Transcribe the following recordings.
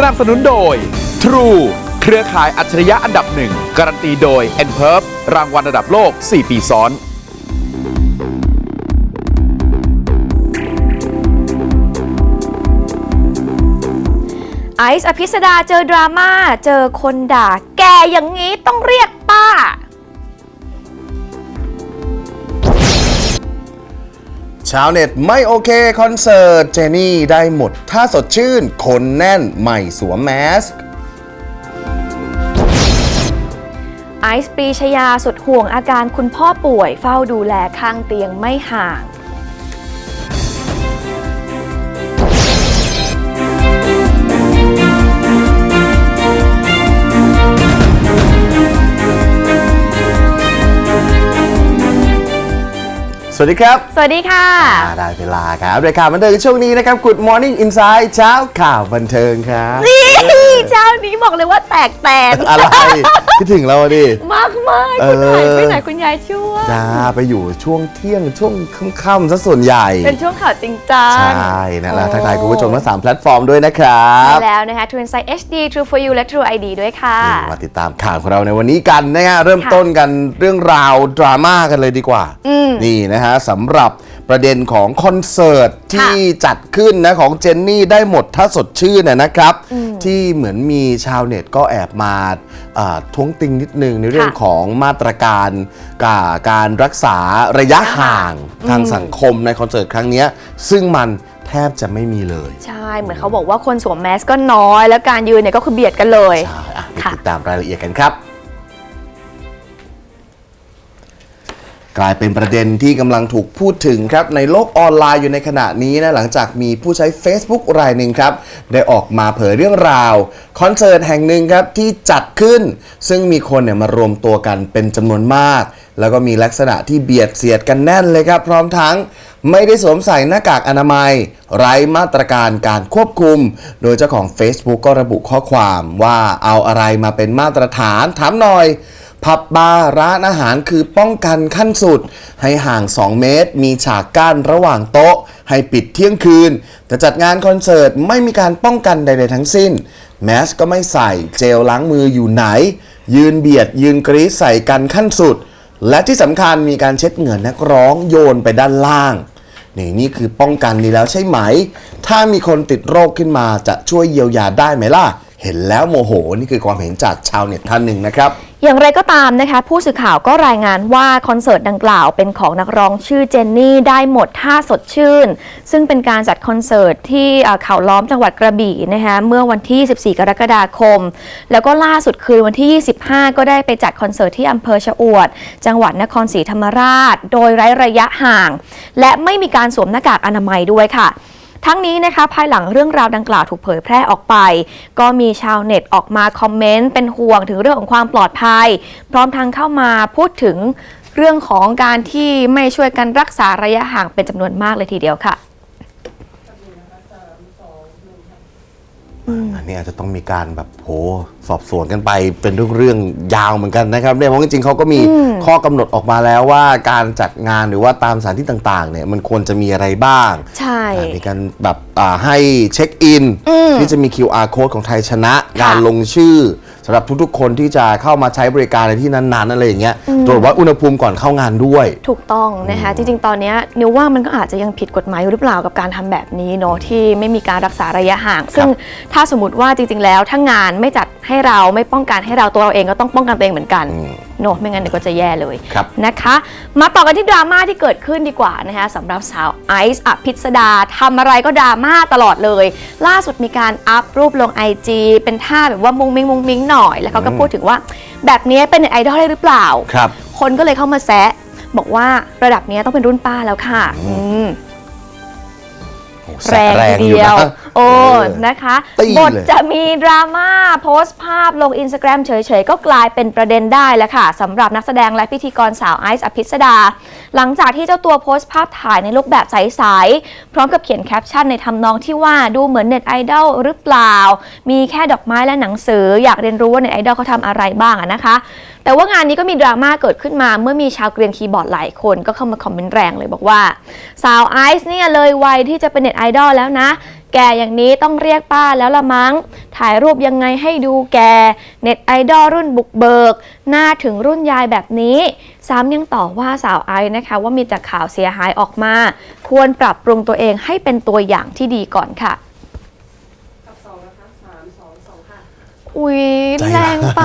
สนับสนุนโดย True เครือข่ายอัจฉริยะอันดับหนึ่ง การันตีโดย n p e r f รางวัลระดับโลก 4 ปีซ้อน ไอซ์อภิสดาเจอดราม่า เจอคนด่า แกอย่างนี้ต้องเรียกป้า ชาวเน็ตไม่โอเคคอนเสิร์ตเจนี่ได้หมด ถ้าสดชื่น คนแน่นใหม่สวมแมสไอซ์ปรีชยาสุดห่วงอาการคุณพ่อป่วยเฝ้าดูแลข้างเตียงไม่ห่าง สวัสดีครับสวัสดีค่ะอ่าได้เวลาครับรายการบันเทิงช่วงนี้นะครับ Good Morning Inside เช้าข่าวบันเทิงครับ นี่เช้านี้บอกเลยว่าแตกแตนอะไรคิดถึงเราอะดิ มากมากๆเอคุณอหายไปไหนคุณยายช่วยจ้าไปอยู่ช่วงเที่ยงช่วงค่ำๆซะส่วนใหญ่ เป็นช่วงข่าวจริงจัง ใช่นะแล้วโอ้ทักทายคุณผู้ชมทั้งสามแพลตฟอร์มด้วยนะครับใช่แล้วนะคะ True Insight HD True for You และ True ID ด้วยค่ะมาติดตามข่าวของเราในวันนี้กันนะฮะเริ่มค่ะต้นกันเรื่องราวดราม่ากันเลยดีกว่าอืมนี่นะฮะสำหรับประเด็นของคอนเสิร์ตที่จัดขึ้นนะของเจนนี่ได้หมดถ้าสดชื่นนะนะครับ ที่เหมือนมีชาวเน็ตก็แอบมาอ่าท้วงติงนิดนึงในเรื่องค่ะของมาตรการกาการรักษาระยะห่างทางสังคมในคอนเสิร์ตครั้งเนี้ยซึ่งมันแทบจะไม่มีเลย ใช่ เหมือนเขาบอกว่าคนสวมแมสก็น้อย แล้วการยืนเนี่ยก็คือเบียดกันเลย ใช่อะไปค่ะติดตามรายละเอียดกันครับ กลายเป็นประเด็นที่กำลังถูกพูดถึงครับในโลกออนไลน์อยู่ในขณะนี้นะหลังจากมีผู้ใช้ Facebook รายหนึ่งครับ ได้ออกมาเผยเรื่องราวคอนเสิร์ตแห่งหนึ่งครับที่จัดขึ้น ซึ่งมีคนเนี่ยมารวมตัวกันเป็นจำนวนมาก แล้วก็มีลักษณะที่เบียดเสียดกันแน่นเลยครับ พร้อมทั้งไม่ได้สวมใส่หน้ากากอนามัย ไร้มาตรการการควบคุม โดยเจ้าของ Facebook ก็ระบุข้อความว่าเอาอะไรมาเป็นมาตรฐานถามหน่อย ผับบาร์ร้านอาหารคือป้องกันขั้นสุด ให้ห่าง 2 เมตร มีฉากกั้นระหว่างโต๊ะ ให้ปิดเที่ยงคืน แต่จัดงานคอนเสิร์ตไม่มีการป้องกันใด ๆ ทั้งสิ้น แมสก็ไม่ใส่เจลล้างมืออยู่ไหน ยืนเบียดยืนกรีดใส่กันขั้นสุด และที่สำคัญมีการเช็ดเหงื่อนักร้องโยนไปด้านล่างนี่นี่คือป้องกันดีแล้วใช่ไหม ถ้ามีคนติดโรคขึ้นมาจะช่วยเยียวยาได้ไหมล่ะ เห็นแล้วโมโห นี่คือความเห็นจากชาวเน็ตท่านหนึ่งนะครับ อย่างไรก็ตามนะคะ ผู้สื่อข่าวก็รายงานว่าคอนเสิร์ตดังกล่าวเป็นของนักร้องชื่อเจนนี่ได้หมดท่าสดชื่น ซึ่งเป็นการจัดคอนเสิร์ตที่เขาล้อมจังหวัดกระบี่นะคะเมื่อวันที่ 14 กรกฎาคม แล้วก็ล่าสุดคือวันที่ 25 ก็ได้ไปจัดคอนเสิร์ตที่อำเภอชะอวด จังหวัดนครศรีธรรมราช โดยไร้ระยะห่าง และไม่มีการสวมหน้ากากอนามัยด้วยค่ะ ทั้งนี้นะคะภายหลังเรื่องราวดังกล่าวถูกเผยแพร่ออกไป ก็มีชาวเน็ตออกมาคอมเมนต์เป็นห่วงถึงเรื่องของความปลอดภัย พร้อมทั้งเข้ามาพูดถึงเรื่องของการที่ไม่ช่วยกันรักษาระยะห่างเป็นจำนวนมากเลยทีเดียวค่ะ อั นนี้อาจจะต้องมีการแบบโหสอบสวนกันไปเป็นเรื่องเรื่องๆยาวเหมือนกันนะครับเนี่ยเพราะจริงๆเขาก็มีข้อกำหนดออกมาแล้วว่าการจัดงานหรือว่าตามสถานที่ต่างๆเนี่ยมันควรจะมีอะไรบ้าง ใช่อ่ามีการแบบอ่าให้เช็คอินที่จะมี QR code ของไทยชนะ การลงชื่อ สำหรับทุกๆ คนที่จะเข้ามาใช้บริการในที่นั้นๆอะไรอย่างเงี้ยตรวจวัดอุณหภูมิก่อนเข้างานด้วย ถูกต้องนะคะจริงๆ ตอนเนี้ยนิวว่ามันก็อาจจะยังผิดกฎหมายอยู่หรือเปล่ากับการทำแบบนี้เนาะที่ไม่มีการรักษาระยะห่าง ซึ่งถ้าสมมติว่าจริงๆ แล้วถ้างานไม่จัดให้เราไม่ป้องกันให้เราตัวเราเองก็ต้องป้องกันตัวเองเหมือนกัน เนาะไม่งั้นเดี๋ยวก็จะแย่เลยครับนะคะ มาต่อกันที่ดราม่าที่เกิดขึ้นดีกว่านะคะสำหรับสาวไอซ์อภิสดาทำอะไรก็ดราม่าตลอดเลย ล่าสุดมีการอัพรูปลง IG เป็นท่าแบบว่ามุงมิงมุงมิงหน่อย แล้วเขาก็พูดถึงว่า แบบนี้เป็นเน็ตไอดอลได้หรือเปล่าครับคนก็เลยเข้ามาแซะบอกว่าระดับเนี้ยต้องเป็นรุ่นป้าแล้วค่ะ อืมโอ้ แรงแสทีอยู่เดียวนะโอ้เออนะคะตีบทเลยจะมีดราม่าโพสต์ภาพลงอินสตาแกรมเฉยๆ ก็กลายเป็นประเด็นได้แล้วค่ะสำหรับนักแสดงและพิธีกรสาวไอซ์อภิสดา หลังจากที่เจ้าตัวโพสต์ภาพถ่ายในลุคแบบใสๆพร้อมกับเขียนแคปชั่นในทำนองที่ว่าดูเหมือนเน็ตไอดอลหรือเปล่า มีแค่ดอกไม้และหนังสืออยากเรียนรู้ว่าเน็ตไอดอลเขาทำอะไรบ้างอะนะคะ แต่ว่างานนี้ก็มีดราม่าเกิดขึ้นมา เมื่อมีชาวเกรียนคีย์บอร์ดหลายคนก็เข้ามาคอมเมนต์แรงเลยบอกว่า สาวไอซ์เนี่ยเลยวัยที่จะเป็นเน็ตไอดอลแล้วนะ แกอย่างนี้ต้องเรียกป้าแล้วละมั้ง ถ่ายรูปยังไงให้ดูแก เน็ตไอดอลรุ่นบุกเบิก หน้าถึงรุ่นยายแบบนี้ซ้ำยังต่อว่าสาวไอซ์นะคะ ว่ามีแต่ข่าวเสียหายออกมา ควรปรับปรุงตัวเองให้เป็นตัวอย่างที่ดีก่อนค่ะ อุ๊ยใจแรงไป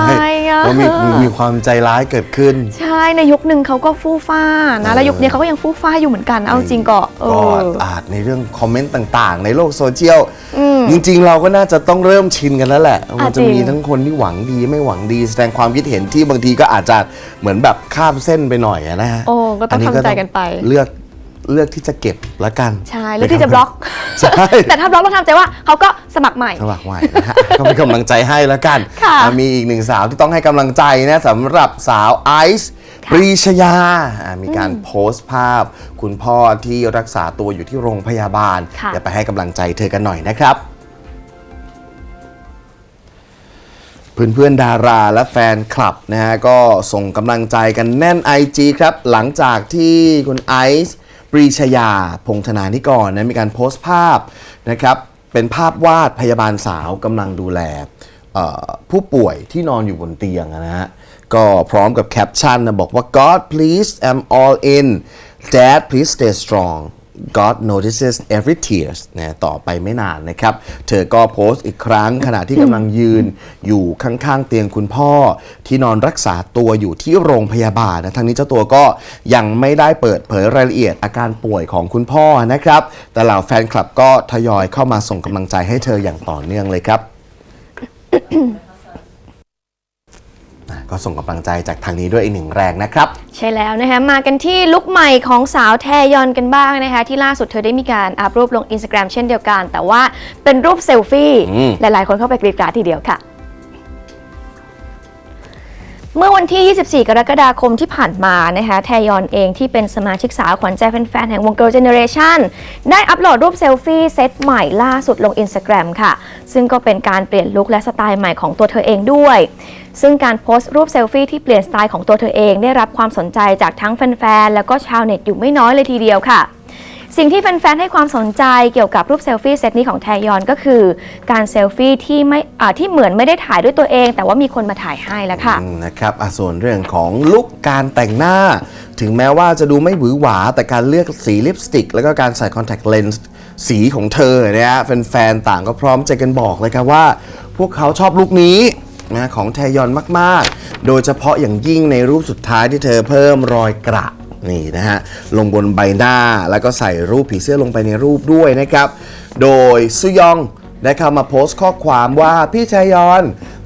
อะว่ามีมีมีความใจร้ายเกิดขึ้น ใช่ในยุคหนึ่งเขาก็ฟู่ฟ้านะแล้วยุคนี้เขาก็ยังฟู่ฟ้าอยู่เหมือนกันเอาจริงก็เอก็ออาจในเรื่องคอมเมนต์ต่างๆ ในโลกโซเชียลอืมจริงๆ เราก็น่าจะต้องเริ่มชินกันแล้วแหละ มันจะจริงมีทั้งคนที่หวังดีไม่หวังดี แสดงความคิดเห็นที่บางทีก็อาจจะเหมือนแบบข้ามเส้นไปหน่อยอะนะฮะโอ้ก็ต้องนนี้ทำใจกันไปเลือก เลือกที่จะเก็บละกันใช่แล้วที่จะบล็อก ใช่ แต่ถ้าบล็อกเราทำใจว่าเขาก็สมัครใหม่ สมัครใหม่นะฮะ ก็เป็นกำลังใจให้แล้วกันค่ะอะมีอีกหนึ่งสาวที่ต้องให้กำลังใจนะสำหรับสาวไอซ์ค่ะปรีชยาอะมีการโพสต์ภาพ คุณพ่อที่รักษาตัวอยู่ที่โรงพยาบาลค่ะเดี๋ยวไปให้กำลังใจเธอกันหน่อยนะครับเพื่อนๆดาราและแฟนคลับนะฮะก็ส่งกำลังใจกันแน่น IG ครับ หลังจากที่คุณไอซ์ ปรีชยา พงธนานิกรนะมีการโพสต์ภาพนะครับเป็นภาพวาดพยาบาลสาวกำลังดูแลผู้ป่วยที่นอนอยู่บนเตียงนะฮะก็พร้อมกับแคปชั่นนะบอกว่า God please I'm all in Dad please stay strong God notices every tears นะต่อไปไม่นานนะครับ เธอก็โพสต์อีกครั้งขณะที่กำลังยืนอยู่ข้างๆ เตียงคุณพ่อ ที่นอนรักษาตัวอยู่ที่โรงพยาบาลนะทั้งนี้เจ้าตัวก็ยังไม่ได้เปิดเผยรายละเอียดอาการป่วยของคุณพ่อนะครับ แต่เหล่าแฟนคลับก็ทยอยเข้ามาส่งกำลังใจให้เธออย่างต่อเนื่องเลยครับ ก็ส่งกำลังใจจากทางนี้ด้วยอีกหนึ่งแรงนะครับ ใช่แล้วนะคะมากันที่ลุคใหม่ของสาวแทยอนกันบ้างนะคะ ที่ล่าสุดเธอได้มีการอัพรูปลง Instagram เช่นเดียวกัน แต่ว่าเป็นรูปเซลฟี่ อืม หลายๆ คนเข้าไปกรีดกราดทีเดียวค่ะ เมื่อวันที่ 24 กรกฎาคมที่ผ่านมานะคะแทยอนเองที่เป็นสมาชิกสาวขวัญใจแฟนๆ แห่งวง Girl Generation ได้อัปโหลดรูปเซลฟี่เซตใหม่ล่าสุดลง Instagram ค่ะ ซึ่งก็เป็นการเปลี่ยนลุคและสไตล์ใหม่ของตัวเธอเองด้วย ซึ่งการโพสต์รูปเซลฟี่ที่เปลี่ยนสไตล์ของตัวเธอเองได้รับความสนใจจากทั้งแฟนๆ แล้วก็ชาวเน็ตอยู่ไม่น้อยเลยทีเดียวค่ะ สิ่งที่แฟนๆ ให้ความสนใจเกี่ยวกับรูปเซลฟี่เซตนี้ของแทยอนก็คือ การเซลฟี่ที่ไม่ที่เหมือนไม่ได้ถ่ายด้วยตัวเอง แต่ว่ามีคนมาถ่ายให้แล้วค่ะนะครับส่วนเรื่องของลุคการแต่งหน้า ถึงแม้ว่าจะดูไม่หวือหวา แต่การเลือกสีลิปสติก แล้วก็การใส่คอนแทคเลนส์สีของเธอเนี่ยแฟนๆ ต่างก็พร้อมใจกันบอกเลยครับว่า พวกเขาชอบลุคนี้ นะของแทยอนมากๆ โดยเฉพาะอย่างยิ่งในรูปสุดท้ายที่เธอเพิ่มรอยกระนี่นะฮะลงบนใบหน้าแล้วก็ใส่รูปผีเสื้อลงไปในรูปด้วยนะครับ โดยซุยองได้เข้ามาโพสต์ข้อความว่าพี่ชายอน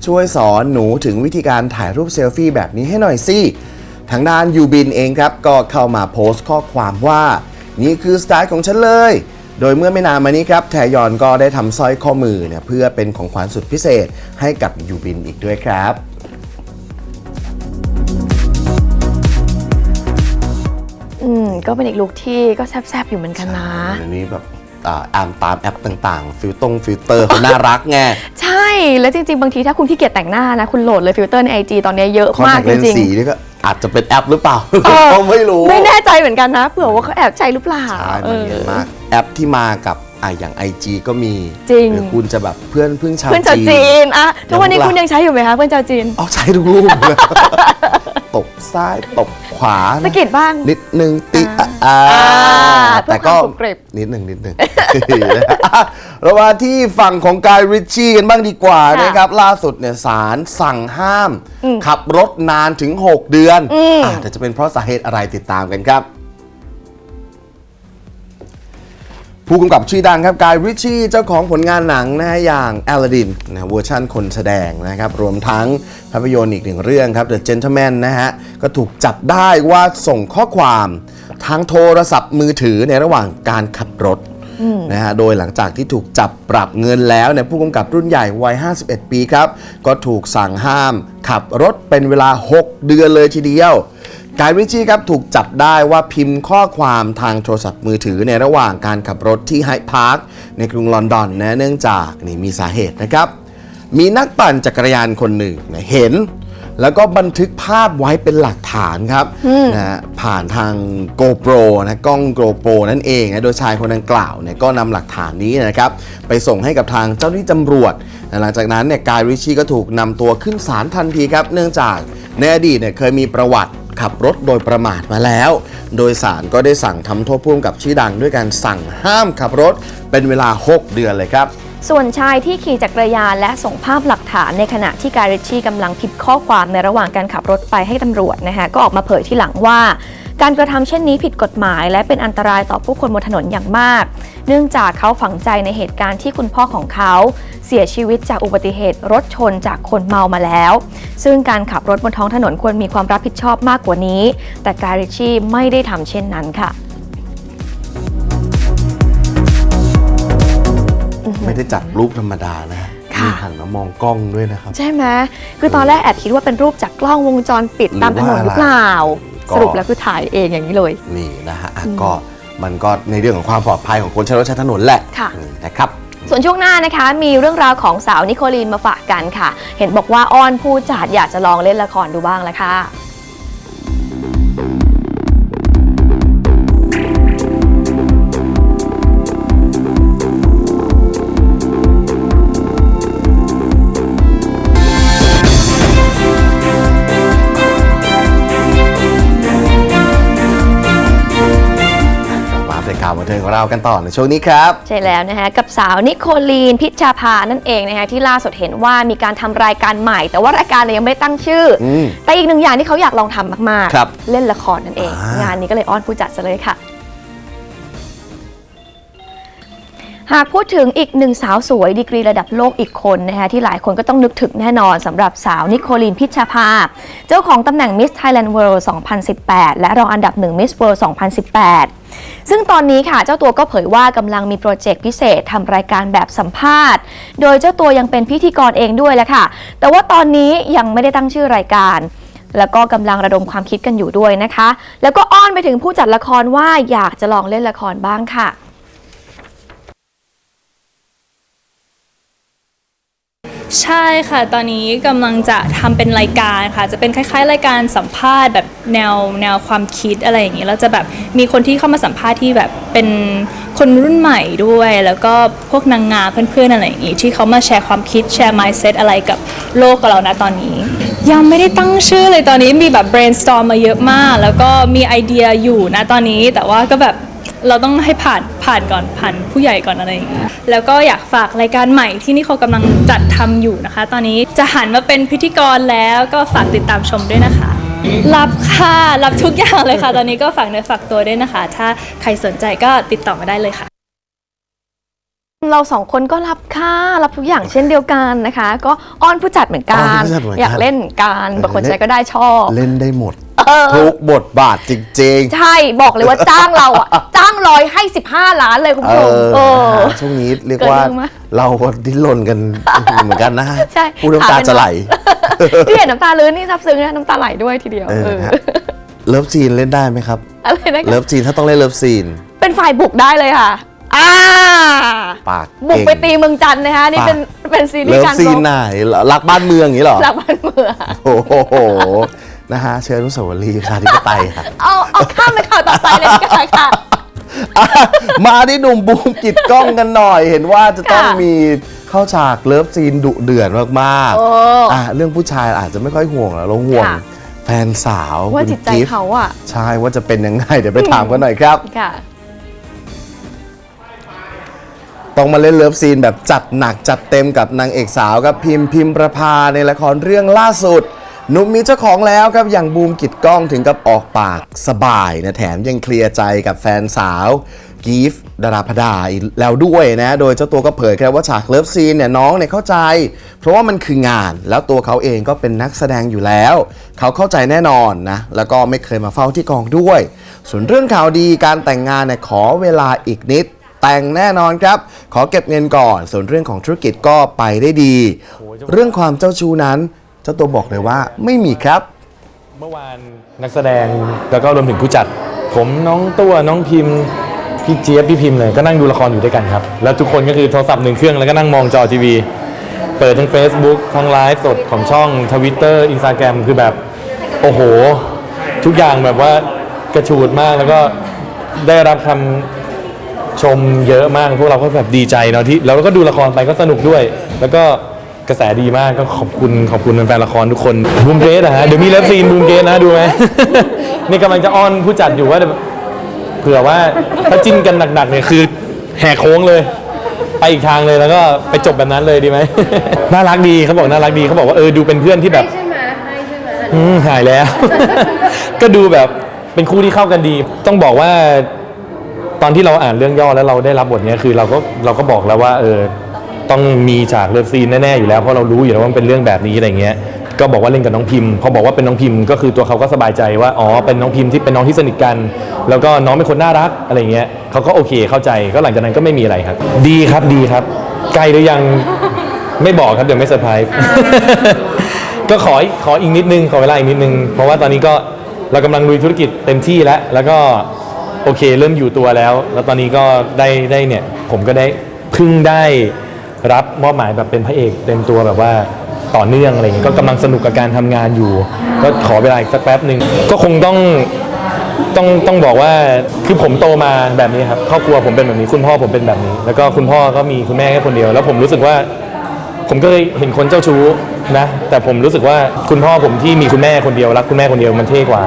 ช่วยสอนหนูถึงวิธีการถ่ายรูปเซลฟี่แบบนี้ให้หน่อยสิทางด้านยูบินเองครับก็เข้ามาโพสต์ข้อความว่า นี่คือสไตล์ของฉันเลย โดยเมื่อไม่นานมานี้ครับแทยอนก็ได้ทำสร้อยข้อมือเนี่ยเพื่อเป็นของขวัญสุดพิเศษให้กับยูบินอีกด้วยครับอืมก็เป็นอีกลุคที่ก็แซบๆอยู่เหมือนกันนะเดี๋ยวนี้แบบอ่าอ่านตามแอปต่างๆ ฟิลตรงฟิลเตอร์เขาน่ารักไงใช่ แล้วจริงๆ บางทีถ้าคุณขี้เกียจแต่งหน้านะ คุณโหลดเลยฟิลเตอร์ใน IG ตอนนี้เยอะคอนมาแทกคเลจนริส์งสีนี่ก็อาจจะเป็นแอปหรือเปล่าๆเออเราไม่รู้ไม่แน่ใจเหมือนกันนะ เผื่อว่าเขาแอบใช้หรือเปล่าใช่มันเยอะมากแอป ที่มากับอะอย่าง IG ก็มีจริง หรือคุณจะแบบเพื่อนเพื่อนชาวเพื่อนชาวจีนอะทุกวันนี้อย่างพวกเราคุณยังใช้อยู่ไหมคะเพื่อนชาวจีนเอาใช้ทุกรูปเลยตบซ้ายตบขวานะสะกิดบ้าง นิดนึงติอ่าอ่าอ่าแต่ก็เพื่อความกรุบกริบ นิดหนึ่งนิดหนึ่งเรามาที่ฝั่งของกายริชชี่กันบ้างดีกว่าค่ะนะครับ ล่าสุดเนี่ยศาลสั่งห้ามอืมขับรถนานถึง 6 เดือนอืมอ่าแต่จะเป็นเพราะสาเหตุอะไรติดตามกันครับ ผู้กำกับชื่อดังครับกายริชชี่เจ้าของผลงานหนังนะฮะอย่าง Aladdin นะเวอร์ชันคนแสดงนะครับ รวมทั้งภาพยนตร์อีกหนึ่งเรื่องครับ The Gentleman นะฮะ ก็ถูกจับได้ว่าส่งข้อความทางโทรศัพท์มือถือในระหว่างการขับรถนะฮะ โดยหลังจากที่ถูกจับปรับเงินแล้วเนี่ยผู้กำกับรุ่นใหญ่วัย 51 ปีครับ ก็ถูกสั่งห้ามขับรถเป็นเวลา 6 เดือนเลยทีเดียว กายริชชี่ครับถูกจับได้ว่าพิมพ์ข้อความทางโทรศัพท์มือถือในระหว่างการขับรถที่ไฮพาร์คในกรุงลอนดอนนะเนื่องจากนี่มีสาเหตุนะครับ มีนักปั่นจักรยานคนหนึ่งนะเห็น แล้วก็บันทึกภาพไว้เป็นหลักฐานครับนะฮะผ่านทาง GoPro นะกล้อง GoPro นั่นเองนะโดยชายคนดังกล่าวเนี่ยก็นำหลักฐานนี้นะครับไปส่งให้กับทางเจ้าหน้าที่ตำรวจนะหลังจากนั้นเนี่ยกายริชชี่ก็ถูกนำตัวขึ้นศาลทันทีครับ เนื่องจากในอดีตเนี่ยเคยมีประวัติ ขับรถโดยประมาทมาแล้ว โดยสารก็ได้สั่งทำโทษพ่มกับชื่อดังด้วยการสั่งห้ามขับรถเป็นเวลา 6 เดือนเลยครับส่วนชายที่ขี่จักรยานและส่งภาพหลักฐานในขณะที่การิชชี่กำลังพิมพ์ข้อความในระหว่างการขับรถไปให้ตำรวจนะคะก็ออกมาเผยที่หลังว่า การกระทำเช่นนี้ผิดกฎหมาย และเป็นอันตรายต่อผู้คนบนถนนอย่างมาก เนื่องจากเขาฝังใจในเหตุการณ์ที่คุณพ่อของเขา เสียชีวิตจากอุบัติเหตุรถชนจากคนเมามาแล้ว ซึ่งการขับรถบนท้องถนนควรมีความรับผิดชอบมากกว่านี้ แต่กายริชชี่ไม่ได้ทำเช่นนั้นค่ะไม่ได้จัดรูปธรรมดานะค่ะมีหันมามองกล้องด้วยนะครับ ใช่ไหมคือตอนแรกแอบคิดว่าเป็นรูปจากกล้องวงจรปิดตามถนนหรือเปล่าก็ สรุปแล้วคือถ่ายเองอย่างนี้เลย นี่นะฮะอะก็มันก็ในเรื่องของความปลอดภัยของคนใช้รถใช้ถนนแหละค่ะอืมนะครับส่วนช่วงหน้านะคะมีเรื่องราวของสาวนิโคลีนมาฝากกันค่ะ เห็นบอกว่าอ้อนผู้จัดอยากจะลองเล่นละครดูบ้างแล้วค่ะ นเทิงของเรากันต่อในช่วงนี้ครับ ใช่แล้วนะคะกับสาวนิโคลีนพิชชาภานั่นเองนะคะที่ล่าสุดเห็นว่ามีการทำรายการใหม่ แต่ว่ารายการเนี่ยยังไม่ได้ตั้งชื่ออมแต่อีกหนึ่งอย่างที่เขาอยากลองทำมากครับเล่นละครนั่นเองอ่างงานนี้ก็เลยอ้อนผู้จัดซะเลยค่ะ หากพูดถึงอีกหนึ่งสาวสวยดีกรีระดับโลกอีกคนนะคะที่หลายคนก็ต้องนึกถึงแน่นอนสำหรับสาวนิโคลีนพิชภา เจ้าของตำแหน่ง Miss Thailand World 2018 และรองอันดับหนึ่ง Miss World 2018 ซึ่งตอนนี้ค่ะเจ้าตัวก็เผยว่ากำลังมีโปรเจกต์พิเศษทำรายการแบบสัมภาษณ์ โดยเจ้าตัวยังเป็นพิธีกรเองด้วยแหละค่ะ แต่ว่าตอนนี้ยังไม่ได้ตั้งชื่อรายการแล้วก็กำลังระดมความคิดกันอยู่ด้วยนะคะ แล้วก็อ้อนไปถึงผู้จัดละครว่าอยากจะลองเล่นละครบ้างค่ะ ใช่ค่ะ ตอนนี้กำลังจะทำเป็นรายการค่ะ จะเป็นคล้ายๆ รายการสัมภาษณ์แบบแนวแนวความคิดอะไรอย่างนี้แล้วจะแบบมีคนที่เข้ามาสัมภาษณ์ที่แบบเป็นคนรุ่นใหม่ด้วย แล้วก็พวกนางงามเพื่อนๆอะไรอย่างนี้ที่เขามาแชร์ความคิดแชร์ mindset อะไรกับโลกกับเรานะตอนนี้ ยังไม่ได้ตั้งชื่อเลยตอนนี้มีแบบ brainstorm มาเยอะมาก แล้วก็มีไอเดียอยู่นะตอนนี้ แต่ว่าก็แบบ เราต้องให้ผ่านผ่านก่อนผ่านผู้ใหญ่ก่อนอะไรอย่างนี้แล้วก็อยากฝากรายการใหม่ที่นี่เขากำลังจัดทำอยู่นะคะ ตอนนี้จะหันมาเป็นพิธีกรแล้วก็ฝากติดตามชมด้วยนะคะ รับค่ะรับทุกอย่างเลยค่ะ ตอนนี้ก็ฝากเนื้อฝากตัวด้วยนะคะ ถ้าใครสนใจก็ติดต่อมาได้เลยค่ะ เราสองคนก็รับค่ารับทุกอย่างเช่นเดียวกันนะคะ ก็อ้อนผู้จัดเหมือนกัอ้อนนผู้จัดเหมือนกัน อยากเล่นเหมือนกันบางคนเล่นใจก็ได้ชอบ เล่นได้หมดเออ ทุกบทบาทจริงใช่บอกเลยว่าจ้างเราอะ จ้างร้อยให้ 15 ล้านเลยคุณๆเอผู้ชมอเออนะฮะช่วงนี้เรียกว่าเกิดเรื่องมาก เราก็ดิ้นรนกัน เหมือนกันนะฮะใช่พูดน้ำตาจะไหล ที่เห็นน้ำตาลื้นนี่ซับซึ้งนะน้ำตาไหลด้วยทีเดียวเออเออฮะ เลิฟซีนเล่นได้ไหมครับ อะไรนะเลิคะฟซีนถ้าต้องเล่นเลิฟซีน เป็นฝ่ายบุกได้เลยค่ะอ่าปากบุกเก่งไปตีเมืองจันทร์นะคะนี่ปะเป็นเป็นซีรีเลิส์ฟการซีรนบไหนรักบ้านเมืองอย่างนี้เหรอ หลักบ้านเมือง โอ้โห นะฮะเชิญอนุสาวรีย์ประชาธิปไตยค่ะเอาเอาข้ามไปข่าวต่อไปเลยดีกว่าค่ะ อะมาที่หนุ่มบูมกิดกล้องกันหน่อย เห็นว่าจะต้องค่ะมีเข้าฉากเลิฟซีนดุเดือดมากโอ้ๆอะเรื่องผู้ชายอาจจะไม่ค่อยห่วงหรอกเราห่วงค่ะ แฟนสาวว่าคุณจิตใจกิฟต์เขาอะ ใช่ว่าจะเป็นยังไง เดี๋ยวไปถามกันหน่อยครับ ค่ะ ต้องมาเล่นเลิฟซีนแบบจัดหนักจัดเต็มกับนางเอกสาวครับพิมพ์พิมประพาในละครเรื่องล่าสุด หนุ่มมีเจ้าของแล้วครับอย่างบูมกิดกล้องถึงกับออกปากสบายนะแถมยังเคลียร์ใจกับแฟนสาวกีฟดาราพดาอีกแล้วด้วยนะ โดยเจ้าตัวก็เผยครับว่าฉากเลิฟซีนเนี่ยน้องเนี่ยเข้าใจ เพราะว่ามันคืองาน แล้วตัวเขาเองก็เป็นนักแสดงอยู่แล้ว เขาเข้าใจแน่นอนนะ แล้วก็ไม่เคยมาเฝ้าที่กองด้วย ส่วนเรื่องข่าวดีการแต่งงานเนี่ยขอเวลาอีกนิดแต่งแน่นอนครับ ขอเก็บเงินก่อน ส่วนเรื่องของธุรกิจก็ไปได้ดี เรื่องความเจ้าชู้นั้น จ้าตัวบอกเลยว่าไม่มีครับ เมื่อวานนักแสดงแล้วก็รวมถึงผู้จัด ผมน้องตัวน้องพิมพ์พี่เจี๊ยบพี่พิมพ์เลยก็นั่งดูละครอยู่ด้วยกันครับ แล้วทุกคนก็คือโทรศัพท์หนึ่งเครื่องแล้วก็นั่งมองจอทีวี เปิดทั้ง Facebook ทั้งไลฟ์สดของช่อง Twitter Instagram คือแบบ โอ้โห ทุกอย่างแบบว่ากระชูดมากแล้วก็ได้รับคำชมเยอะมาก พวกเราก็แบบดีใจเนาะที่แล้วก็ดูละครไปก็สนุกด้วย แล้วก็ กระแสดีมากก็ขอบคุณขอบคุณแฟนๆละครทุกคนบูมเกสอะฮะเดี๋ยวมีเลิฟซีนบูมเกสนะดูไหม นี่กำลังจะอ้อนผู้จัดอยู่ว่าเผื่อว่าถ้าจิ้นกันหนักๆเนี่ยคือแหกโค้งเลย ไปอีกทางเลยแล้วก็ไปจบแบบนั้นเลยดีไหม น่ารักดีเขาบอกน่ารักดีเขาบอกว่าเออดูเป็นเพื่อนที่แบบ ใช่ไหมให้ใช่ไหมอืมหายแล้ว ก็ดูแบบเป็นคู่ที่เข้ากันดี ต้องบอกว่า ตอนที่เราอ่านเรื่องย่อแล้วเราได้รับบทเนี้ยคือเราก็เราก็บอกแล้วว่า เออ ต้องมีฉากเลิฟซีนแน่ๆอยู่แล้วเพราะเรารู้อยู่แล้วว่ามันเป็นเรื่องแบบนี้อะไรเงี้ยก็บอกว่าเล่นกับน้องพิมพ์พอบอกว่าเป็นน้องพิมพ์ก็คือตัวเขาก็สบายใจว่าอ๋อเป็นน้องพิมพ์ที่เป็นน้องที่สนิทกัน แล้วก็น้องเป็นคนน่ารักอะไรเงี้ยเขาก็โอเคเข้าใจก็หลังจากนั้นก็ไม่มีอะไรครับ ดีครับดีครับไกลหรือยังไม่บอกครับเดี๋ยวไม่เซอร์ไพรส์ก็ขอขออีกนิดนึงขอเวลาอีกนิดนึง เพราะว่าตอนนี้ก็เรากำลังลุยธุรกิจเต็มที่แล้ว แล้วก็โอเคเริ่มอยู่ตัวแล้ว แล้วตอนนี้ก็ได้ได้เนี่ยผมก็ได้เพิ่งได้รับ มอบหมายแบบเป็นพระเอกเต็มตัวแบบว่าต่อเนื่องอะไรอย่างเงี้ยก็กำลังสนุกกับการทำงานอยู่ ก็ขอเวลาอีกสักแป๊บหนึ่งก็คงต้องต้องต้องบอกว่าคือผมโตมาแบบนี้ครับครอบครัวผมเป็นแบบนี้คุณพ่อผมเป็นแบบนี้ แล้วก็คุณพ่อก็มีคุณแม่แค่คนเดียว แล้วผมรู้สึกว่า ผมก็เคยเห็นคนเจ้าชู้นะ แต่ผมรู้สึกว่าคุณพ่อผมที่มีคุณแม่คนเดียวรักคุณแม่คนเดียวมันเท่กว่า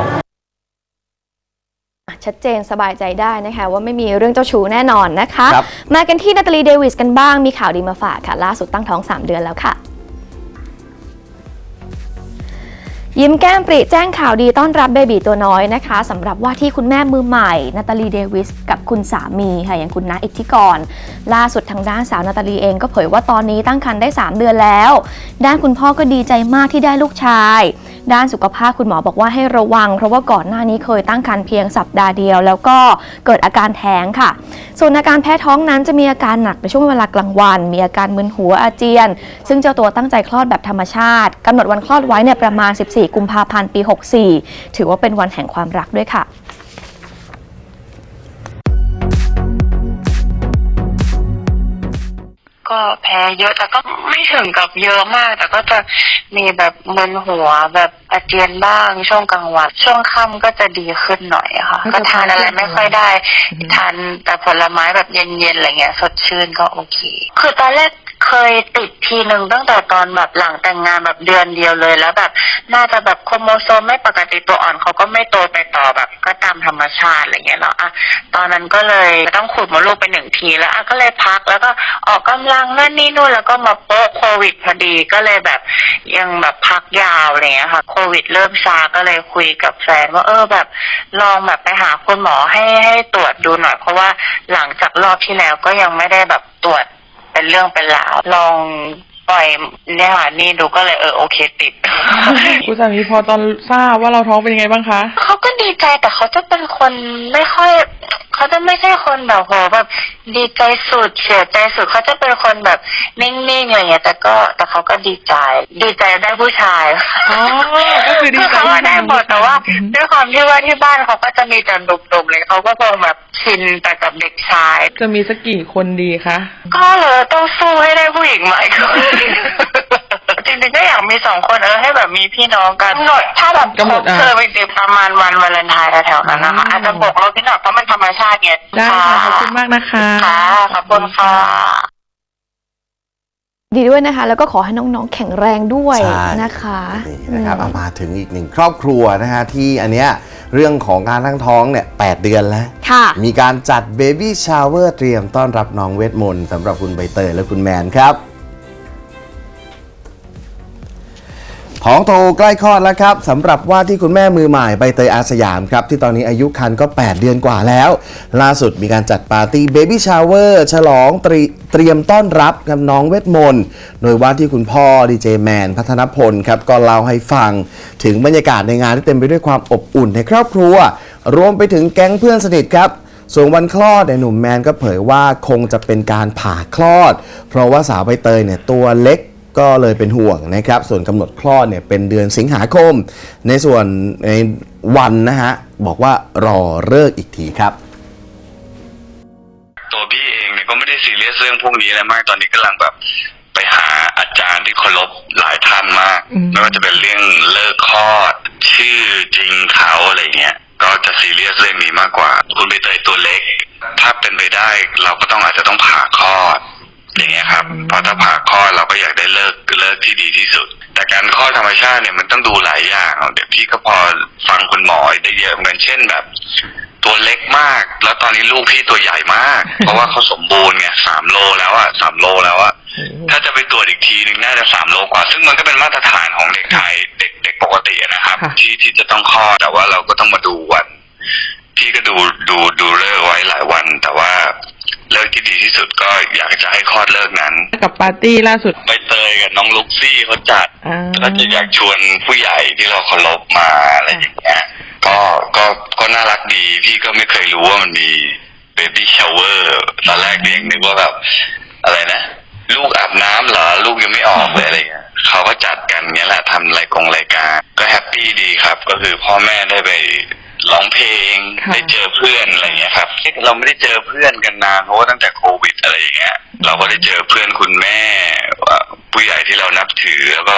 ชัดเจนสบายใจได้นะคะ ว่าไม่มีเรื่องเจ้าชู้แน่นอนนะคะครับมากันที่นาตาลีเดวิสกันบ้างมีข่าวดีมาฝากค่ะ ล่าสุดตั้งท้อง 3 เดือนแล้วค่ะ ยิ้มแก้มปริแจ้งข่าวดีต้อนรับเบบีตัวน้อยนะคะสำหรับว่าที่คุณแม่มือใหม่นาตาลีเดวิสกับคุณสามีค่ะอย่างคุณน้าอิทธิกร ล่าสุดทางด้านสาวนาตาลีเองก็เผยว่าตอนนี้ตั้งครรภ์ได้ 3 เดือนแล้ว ด้านคุณพ่อก็ดีใจมากที่ได้ลูกชาย ด้านสุขภาพคุณหมอบอกว่าให้ระวัง เพราะว่าก่อนหน้านี้เคยตั้งครรภ์เพียงสัปดาห์เดียว แล้วก็เกิดอาการแท้งค่ะ ส่วนอาการแพ้ท้องนั้นจะมีอาการหนักในช่วงเวลากลางวัน มีอาการมึนหัวอาเจียน ซึ่งเจ้าตัวตั้งใจคลอดแบบธรรมชาติกำหนดวันคลอดไว้เนี่ยประมาณ 14กุมภาพันธ์ ปี 64 ถือว่าเป็นวันแห่งความรักด้วยค่ะก็แพ้เยอะแต่ก็ไม่ถึงกับเยอะมาก แต่ก็จะมีแบบมึนหัวแบบอาเจียนบ้าง ช่วงกลางวันช่วงค่ำก็จะดีขึ้นหน่อยอะค่ะ ก็ทานอะไรไม่ค่อยได้ ทานแต่ผลไม้แบบเย็นๆอะไรเงี้ยสดชื่นก็โอเค คือตอนแรก เคยติดทีหนึ่งตั้งแต่ตอนแบบหลังแต่งงานแบบเดือนเดียวเลยแล้วแบบ น่าจะแบบโครโมโซมไม่ปกติตัวอ่อนเขาก็ไม่โตไปต่อแบบ ก็ตามธรรมชาติอะไรเงี้ยเนาะอะตอนนั้นก็เลยต้องขุดมดลูกไปหนึ่งทีแล้วอะก็เลยพักแล้วก็ออกกำลังนั่นนี่นู่นแล้วก็มาโป๊ะโควิดพอดีก็เลยแบบยังแบบพักยาวอะไรเงี้ยค่ะโควิดเริ่มซาก็เลยคุยกับแฟนว่าเออแบบลองแบบไปหาคุณหมอให้ให้ตรวจดูหน่อย เพราะว่าหลังจากรอบที่แล้วก็ยังไม่ได้แบบตรวจ เป็นเรื่องเป็นราวลองปล่อยเนี่ยค่ะนี่ดูก็เลยเออโอเคติด คุณสามีพอตอนทราบว่าเราท้องเป็นยังไงบ้างคะ เขาก็ดีใจแต่เขาจะเป็นคนไม่ค่อย เขาจะไม่ใช่คนแบบโหแบบดีใจสุดเสียใจสุดเขาจะเป็นคนแบบนิ่งๆอะไรเงี้ยแต่ก็แต่เขาก็ดีใจ ดีใจได้ผู้ชายอ๋อก็คือดีใจ เขาก็ได้หมดแต่ว่าอืมด้วยความที่ว่าที่บ้านเขาก็จะมีแต่หนุ่มๆเลยเขาก็คงแบบชินแต่กับเด็กชาย จะมีสักกี่คนดีคะก็เลยต้องสู้ให้ได้ผู้หญิงใหม่ก่อน จริงๆก็อยากมีสองคนเออให้แบบมีพี่น้องกันกำหนดถ้าแบบกำหนดอะเคยไปติดประมาณวันวาเลนไทน์แถวๆนั้นนะคะอ๋อออาจจะบวกลบนิดหน่อยเพราะมันธรรมชาติไงได้ค่ะขอบคุณมากนะคะ ค่ะขอบคุณค่ะดีด้วยนะคะ แล้วก็ขอให้น้องๆ แข็งแรงด้วยใช่ นะคะนี่นะครับอืเอามมาถึงอีกหนึ่งครอบครัวนะฮะที่อันเนี้ยเรื่องของการตั้งท้องเนี่ยแเดือนแล้ว ค่ะ มีการจัดเบบี้ชาวเวอร์เตรียมต้อนรับน้องเวทมนต์สำหรับคุณใบเตยและคุณแมนครับ ท้องโตใกล้คลอดแล้วครับสำหรับว่าที่คุณแม่มือใหม่ใบเตยอาสยามครับ ที่ตอนนี้อายุครรภ์ก็ 8 เดือนกว่าแล้ว ล่าสุดมีการจัดปาร์ตี้เบบี้ชาวเวอร์ฉลองเตรีเตรียมต้อนรับกับน้องเวทมนต์โดยว่าที่คุณพ่อดีเจแมนพัฒนพลครับ ก็เล่าให้ฟัง ถึงบรรยากาศในงานที่เต็มไปด้วยความอบอุ่นในครอบครัว รวมไปถึงแก๊งเพื่อนสนิทครับส่วนวันคลอดเนี่ยหนุ่มแมนก็เผยว่าคงจะเป็นการผ่าคลอด เพราะว่าสาวใบเตยเนี่ยตัวเล็ก ก็เลยเป็นห่วงนะครับ ส่วนกำหนดคลอดเนี่ยเป็นเดือนสิงหาคม ในส่วนในวันนะฮะ บอกว่ารอเลิกษ์อีกทีครับ ตัวพี่เองเนี่ยก็ไม่ได้ซีเรียสเรื่องพวกนี้อะไรมากตอนนี้กำลังแบบไปหาอาจารย์ที่เคารพหลายท่านมาก อืม ไม่ว่าจะเป็นเรื่องเลิกคลอด ชื่อจริงเขาอะไรเงี้ย ก็จะซีเรียสเรื่องนี้มากกว่า คุณใบเตยตัวเล็ก ถ้าเป็นไปได้เราก็ต้องอาจจะต้องผ่าคลอด อย่างเงี้ยครับเพราะถ้าผ่าคลอดเราก็อยากได้เลิกเลิกที่ดีที่สุด แต่การคลอดธรรมชาติเนี่ยมันต้องดูหลายอย่างเดี๋ยวพี่ก็พอฟังคุณหมอได้เยอะเหมือนเช่นแบบ ตัวเล็กมาก แล้วตอนนี้ลูกพี่ตัวใหญ่มาก เพราะว่าเขาสมบูรณ์ไงสามโลแล้วอะสามโลแล้วอะถ้าจะไปตรวจอีกทีหนึ่งน่าจะสามโลกว่า ซึ่งมันก็เป็นมาตรฐานของเด็กไทยเด็กเด็กปกติอะนะครับค่ะที่ที่จะต้องคลอดแต่ว่าเราก็ต้องมาดูวัน พี่ก็ดูดูดูเลิกไว้หลายวัน แต่ว่า เลิกที่ดีที่สุดก็อยากจะให้คลอดเลิกนั้น กับปาร์ตี้ล่าสุด ใบเตยกับน้องลุกซี่เขาจัดอ่าแล้วจะอยากชวนผู้ใหญ่ที่เราเคารพมาอะไรอย่างเงี้ย ก็ก็ก็น่ารักดีพี่ก็ไม่เคยรู้ว่ามันมีเบบี้ช o เวอร์ตอนแรกพี่ยังนึกว่าแบบอะไรนะ ลูกอาบน้ำเหรอ ลูกยังไม่ออกเลยอะไรเงี้ยเขาก็จัดกันเงี้ยแหละทำรายกงรายการก็แฮปปี้ดีครับ ก็คือพ่อแม่ได้ไป ร้องเพลงค่ะ ได้เจอเพื่อนอะไรเงี้ยครับเราไม่ได้เจอเพื่อนกันนานเพราะว่าตั้งแต่โควิดอะไรอย่างเงี้ย เราก็ได้เจอเพื่อนคุณแม่ว่าผู้ใหญ่ที่เรานับถือแล้วก็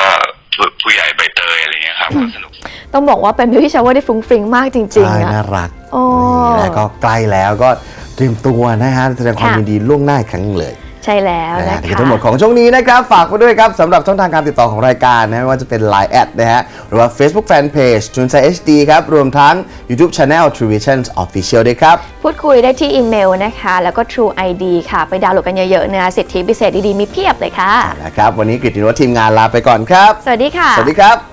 ผู้ผู้ใหญ่ใบเตยอะไรเงี้ยครับก็สนุก ต้องบอกว่าเป็นบิวตี้ชาวเวอร์ที่ฟรุ้งฟริ้งมากจริงใช่ๆนะ น่ารักโอ้นี่แล้วก็ใกล้แล้วก็เตรียมตัวนะฮะแสดงความค่ะ ยินดีล่วงหน้าอีกครั้งหนึ่งเลย ใช่แล้วนะนะฮะนี่คือคะ ทั้งหมดของช่วงนี้นะครับ ฝากไว้ด้วยครับสำหรับช่องทางการติดต่อของรายการนะไม่ว่าจะเป็น Line แอดนะฮะหรือว่า Facebook Fanpage จุนไซ HD ครับ รวมทั้ง YouTube Channel True Visions Official ด้วยครับ พูดคุยได้ที่อีเมลนะคะ แล้วก็ True ID ค่ะ ไปดาวน์โหลดกันเยอะๆนะคะสิทธิพิเศษดีๆ มีเพียบเลยค่ะ นะครับ วันนี้กฤตินวัฒน์ทีมงานลาไปก่อนครับ สวัสดีค่ะ สวัสดีครับ